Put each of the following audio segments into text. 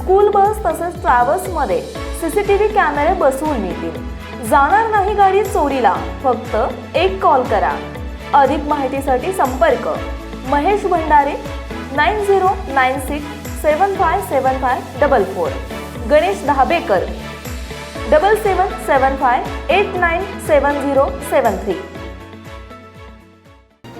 School bus तसेच ट्रॅव्हल्समध्ये CCTV कॅमेरे बसवून मिळतील जाणार नाही गाडी चोरीला फक्त एक कॉल करा. अधिक माहितीसाठी संपर्क. Mahesh Bhandare nine zero nine six seven five seven five double four. Ganesh Dhabekar double seven seven five eight nine seven zero seven three.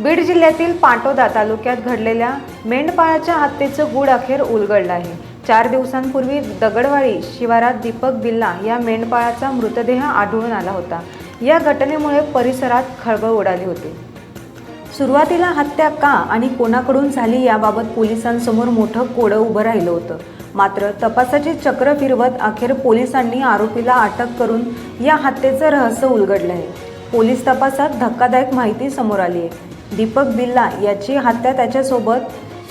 Beed जिल्ह्यातील पाटोदा तालुक्यात घडलेल्या मेंढपाळाच्या हत्येचं गूढ अखेर उलगडलं आहे. चार दिवसांपूर्वी दगडवाडी शिवारात दीपक बिल्ला या मेंढपाळाचा मृतदेह आढळून आला होता. या घटनेमुळे परिसरात खळबळ उडाली होती. सुरुवातीला हत्या का आणि कोणाकडून झाली याबाबत पोलिसांसमोर मोठं कोडं उभं राहिलं होतं. मात्र तपासाची चक्र फिरवत अखेर पोलिसांनी आरोपीला अटक करून या हत्येचं रहस्य उलगडलं आहे पोलीस तपासात धक्कादायक माहिती समोर आली आहे दीपक बिल्ला याची हत्या त्याच्यासोबत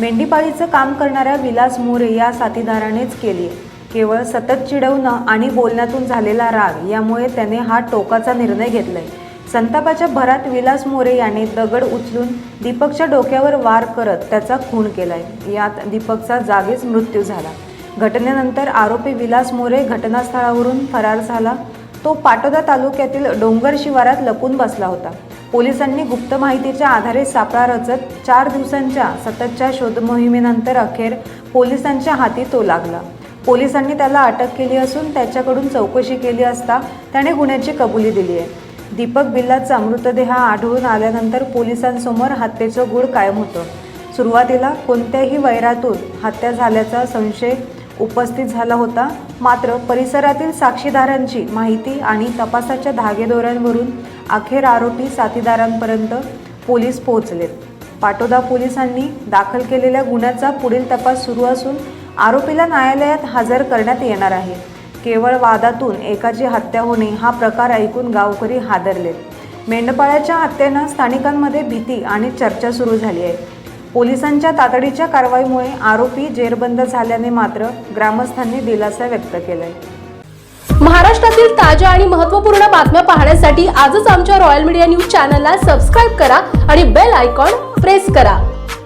मेंढीपाळीचं काम करणाऱ्या विलास मोरे या साथीदारानेच केली. केवळ सतत चिडवणं आणि बोलण्यातून झालेला राग यामुळे त्याने हा टोकाचा निर्णय घेतलाय. संतापाच्या भरात विलास मोरे याने दगड उचलून दीपकच्या डोक्यावर वार करत त्याचा खून केलाय. यात दीपकचा जागीच मृत्यू झाला. घटनेनंतर आरोपी विलास मोरे घटनास्थळावरून फरार झाला. तो पाटोदा तालुक्यातील डोंगर शिवारात लपून बसला होता. पोलिसांनी गुप्त माहितीच्या आधारे सापळा रचत चार दिवसांच्या सततच्या शोधमोहिमेनंतर अखेर पोलिसांच्या हाती तो लागला. पोलिसांनी त्याला अटक केली असून त्याच्याकडून चौकशी केली असता त्याने गुन्ह्याची कबुली दिली आहे. दीपक बिल्लाचा मृतदेह आढळून आल्यानंतर पोलिसांसमोर हत्येचं गूढ कायम होतं. सुरुवातीला कोणत्याही वैरातून हत्या झाल्याचा संशय उपस्थित झाला होता. मात्र परिसरातील साक्षीदारांची माहिती आणि तपासाच्या धागेदोऱ्यांवरून अखेर आरोपी साथीदारांपर्यंत पोलीस पोहोचलेत पाटोदा पोलिसांनी दाखल केलेल्या गुन्ह्याचा पुढील तपास सुरू असून आरोपीला न्यायालयात हजर करण्यात येणार आहे. केवळ वादातून एकाची हत्या होणे हा प्रकार ऐकून गावकरी हादरलेत मेंढपाळाच्या हत्येनं स्थानिकांमध्ये भीती आणि चर्चा सुरू झाली आहे. पोलिसांच्या तातडीच्या कारवाईमुळे आरोपी जेरबंद झाल्याने मात्र ग्रामस्थांनी दिलासा व्यक्त केलाय. महाराष्ट्रातील ताज्या आणि महत्त्वपूर्ण बातम्या पाहण्यासाठी आजच आमच्या रॉयल मीडिया न्यूज चॅनलला सबस्क्राईब करा आणि बेल आयकॉन प्रेस करा.